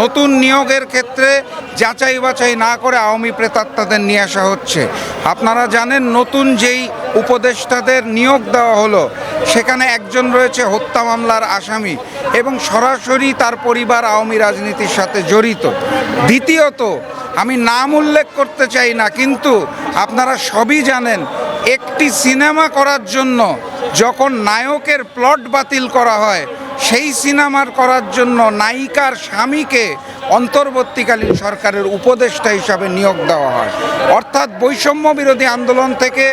নতুন নিয়োগের ক্ষেত্রে যাচাই বাছাই না করে আওয়ামী প্রেতাত্মাদের নিয়ে আসা হচ্ছে। আপনারা জানেন নতুন যেই উপদেষ্টাদের নিয়োগ দেওয়া হলো, সেখানে একজন রয়েছে হত্যা মামলার আসামি এবং সরাসরি তার পরিবার আওয়ামী রাজনীতির সাথে জড়িত। দ্বিতীয়ত, আমি নাম উল্লেখ করতে চাই না, কিন্তু আপনারা সবই জানেন, একটি সিনেমা করার জন্য যখন নায়কের প্লট বাতিল করা হয় সেই সিনেমার করার জন্য নায়িকার স্বামীকে অন্তর্বর্তীকালীন সরকারের উপদেষ্টা হিসাবে নিয়োগ দেওয়া হয়। অর্থাৎ বৈষম্য বিরোধী আন্দোলন থেকে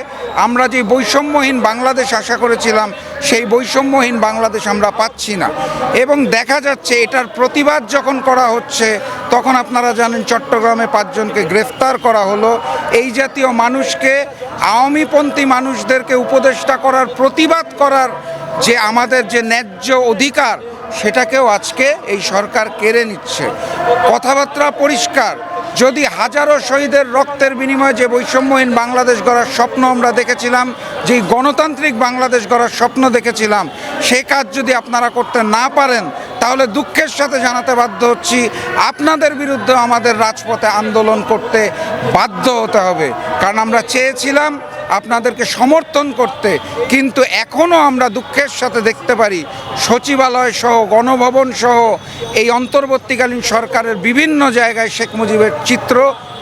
আমরা যে বৈষম্যহীন বাংলাদেশ আশা করেছিলাম, সেই বৈষম্যহীন বাংলাদেশ আমরা পাচ্ছি না। এবং দেখা যাচ্ছে এটার প্রতিবাদ যখন করা হচ্ছে, তখন আপনারা জানেন চট্টগ্রামে পাঁচজনকে গ্রেফতার করা হলো। এই জাতীয় মানুষকে, আওয়ামীপন্থী মানুষদেরকে উপদেষ্টা করার, প্রতিবাদ করার যে আমাদের যে ন্যায্য অধিকার, সেটাকেও আজকে এই সরকার কেড়ে নিচ্ছে। কথাবার্তা পরিষ্কার। যদি হাজারো শহীদের রক্তের বিনিময়ে যে বৈষম্যহীন বাংলাদেশ গড়ার স্বপ্ন আমরা দেখেছিলাম যে গণতান্ত্রিক বাংলাদেশ গড়ার স্বপ্ন দেখেছিলাম, সে কাজ যদি আপনারা করতে না পারেন, তাহলে দুঃখের সাথে জানাতে বাধ্য হচ্ছি, আপনাদের বিরুদ্ধে আমাদের রাজপথে আন্দোলন করতে বাধ্য হতে হবে। কারণ আমরা চেয়েছিলাম আপনাদেরকে সমর্থন করতে, কিন্তু এখনও আমরা দুঃখের সাথে দেখতে পারি, সচিবালয় সহ, গণভবন সহ, এই অন্তর্বর্তীকালীন সরকারের বিভিন্ন জায়গায় শেখ মুজিবের চিত্র,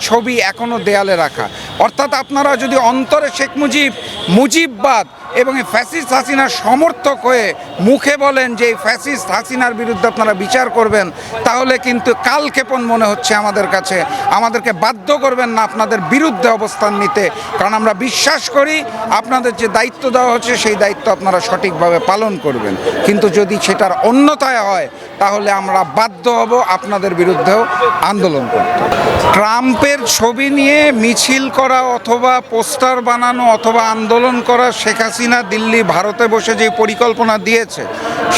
ছবি এখনও দেয়ালে রাখা। অর্থাৎ আপনারা যদি অন্তরে শেখ মুজিব, মুজিববাদ এবং এই ফ্যাসিস্ট হাসিনার সমর্থক হয়ে মুখে বলেন যে এই ফ্যাসিস্ট হাসিনার বিরুদ্ধে আপনারা বিচার করবেন, তাহলে কিন্তু কালক্ষেপণ মনে হচ্ছে আমাদের কাছে। আমাদেরকে বাধ্য করবেন না আপনাদের বিরুদ্ধে অবস্থান নিতে। কারণ আমরা বিশ্বাস করি আপনাদের যে দায়িত্ব দেওয়া হচ্ছে, সেই দায়িত্ব আপনারা সঠিকভাবে পালন করবেন। কিন্তু যদি সেটার অন্যথায় হয়, তাহলে আমরা বাধ্য হব আপনাদের বিরুদ্ধেও আন্দোলন করতে। ট্রাম্পের ছবি নিয়ে মিছিল করা অথবা পোস্টার বানানো অথবা আন্দোলন করা শেখ হাসিনা দিল্লি, ভারতে বসে যে পরিকল্পনা দিয়েছে,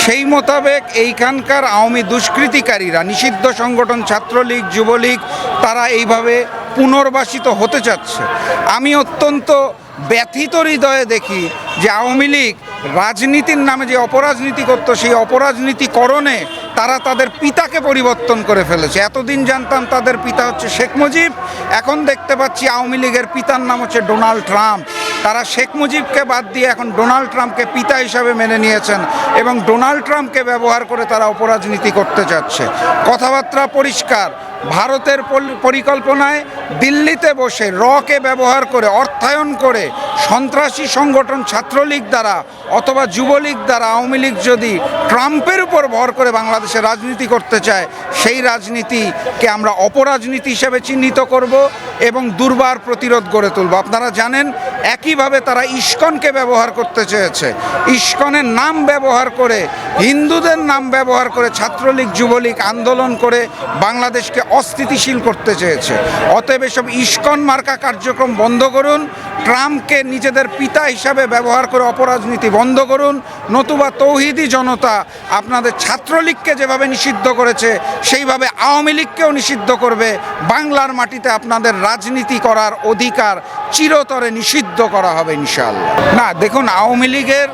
সেই মোতাবেক এইখানকার আওয়ামী দুষ্কৃতিকারীরা, নিষিদ্ধ সংগঠন, ছাত্রলীগ, যুবলীগ, তারা এইভাবে পুনর্বাসিত হতে চাচ্ছে। আমি অত্যন্ত ব্যথিত হৃদয়ে দেখি যে আওয়ামী লীগ রাজনীতির নামে যে অপরাজনীতি করতো, সেই অপরাজনীতিকরণে তারা তাদের পিতাকে পরিবর্তন করে ফেলেছে। এতদিন জানতাম তাদের পিতা হচ্ছে শেখ মুজিব, এখন দেখতে পাচ্ছি আওয়ামী লীগের পিতার নাম হচ্ছে ডোনাল্ড ট্রাম্প। তারা শেখ মুজিবকে বাদ দিয়ে এখন ডোনাল্ড ট্রাম্পকে পিতা হিসাবে মেনে নিয়েছেন এবং ডোনাল্ড ট্রাম্পকে ব্যবহার করে তারা অপরাজনীতি করতে চাচ্ছে কথাবার্তা পরিষ্কার। ভারতের পরিকল্পনায় দিল্লিতে বসে রকে ব্যবহার করে অর্থায়ন করে সন্ত্রাসী সংগঠন ছাত্রলীগ দ্বারা অথবা যুবলীগ দ্বারা আওয়ামী লীগ যদি ট্রাম্পের উপর ভর করে বাংলাদেশে রাজনীতি করতে চায় সেই রাজনীতিকে আমরা অপরাজনীতি হিসেবে চিহ্নিত করব এবং দুর্বার প্রতিরোধ গড়ে তুলব। আপনারা জানেন, একইভাবে তারা ইস্কনকে ব্যবহার করতে চেয়েছে। ইস্কনের নাম ব্যবহার করে, হিন্দুদের নাম ব্যবহার করে ছাত্রলীগ, যুবলীগ আন্দোলন করে বাংলাদেশকে অস্থিতিশীল করতে চেয়েছে। অতএব এসব ইস্কন মার্কা কার্যক্রম বন্ধ করুন ট্রাম্পকে নিজেদের পিতা হিসাবে ব্যবহার করে অপরাজনীতি বন্ধ করুন, নতুবা তৌহিদি জনতা আপনাদের ছাত্রলীগকে যেভাবে নিষিদ্ধ করেছে, সেইভাবে আওয়ামী লীগকেও নিষিদ্ধ করবে। বাংলার মাটিতে আপনাদের রাজনীতি করার অধিকার চিরতরে নিষিদ্ধ করা হবে ইনশাল্লাহ না, দেখুন, আওয়ামী লীগের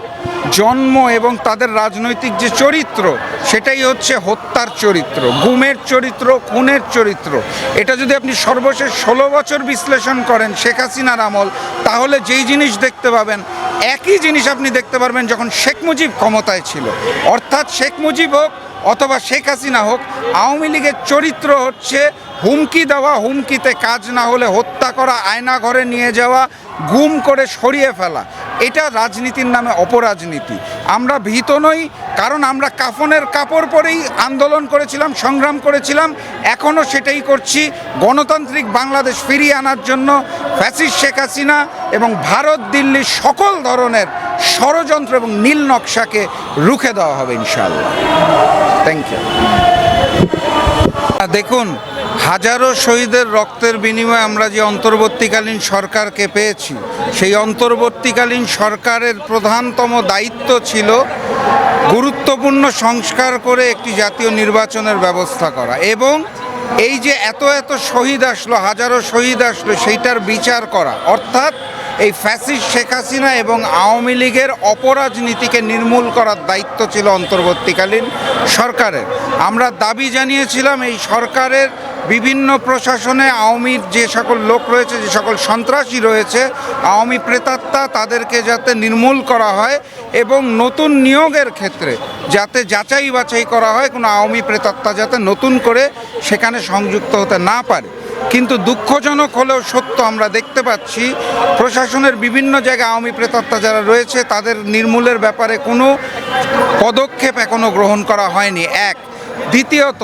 জন্ম এবং তাদের রাজনৈতিক যে চরিত্র, সেটাই হচ্ছে হত্যার চরিত্র, গুমের চরিত্র, খুনের চরিত্র। এটা যদি আপনি সর্বশেষ ষোলো বছর বিশ্লেষণ করেন শেখ হাসিনার আমল, তাহলে যেই জিনিস দেখতে পাবেন, একই জিনিস আপনি দেখতে পারবেন যখন শেখ মুজিব ক্ষমতায় ছিল। অর্থাৎ শেখ মুজিব হোক অথবা শেখ হাসিনা হোক, আওয়ামী লীগের চরিত্র হচ্ছে হুমকি দেওয়া, হুমকিতে কাজ না হলে হত্যা করা আয়না ঘরে নিয়ে যাওয়া, গুম করে সরিয়ে ফেলা। এটা রাজনীতির নামে অপরাজনীতি। আমরা ভীত নই, কারণ আমরা কাফনের কাপড় পরেই আন্দোলন করেছিলাম, সংগ্রাম করেছিলাম। এখনও সেটাই করছি। গণতান্ত্রিক বাংলাদেশ ফিরিয়ে আনার জন্য ফ্যাসিস্ট শেখ হাসিনা এবং ভারত, দিল্লির সকল ধরনের ষড়যন্ত্র এবং নীল নকশাকে রুখে দেওয়া হবে ইনশাআল্লাহ। থ্যাংক ইউ দেখুন হাজারো শহীদের রক্তের বিনিময়ে আমরা যে অন্তর্বর্তীকালীন সরকারকে পেয়েছি, সেই অন্তর্বর্তীকালীন সরকারের প্রধানতম দায়িত্ব ছিল গুরুত্বপূর্ণ সংস্কার করে একটি জাতীয় নির্বাচনের ব্যবস্থা করা এবং এই যে এত এত শহীদ আসলো, হাজারো শহীদ আসলো, সেইটার বিচার করা। অর্থাৎ এই ফ্যাসিস শেখ হাসিনা এবং আওয়ামী লীগের অপরাজনীতিকে নির্মূল করার দায়িত্ব ছিল অন্তর্বর্তীকালীন সরকারের। আমরা দাবি জানিয়েছিলাম, এই সরকারের বিভিন্ন প্রশাসনে আওয়ামীর যে সকল লোক রয়েছে, যে সকল সন্ত্রাসী রয়েছে, আওয়ামী প্রেতাত্মা তাদেরকে যাতে নির্মূল করা হয় এবং নতুন নিয়োগের ক্ষেত্রে যাতে যাচাই বাছাই করা হয়, কোনো আওয়ামী প্রেতাত্মা যাতে নতুন করে সেখানে সংযুক্ত হতে না পারে। কিন্তু দুঃখজনক হলেও সত্য আমরা দেখতে পাচ্ছি, প্রশাসনের বিভিন্ন জায়গায় আওয়ামী প্রেতাত্মা যারা রয়েছে, তাদের নির্মূলের ব্যাপারে কোনো পদক্ষেপ এখনও গ্রহণ করা হয়নি। এক। দ্বিতীয়ত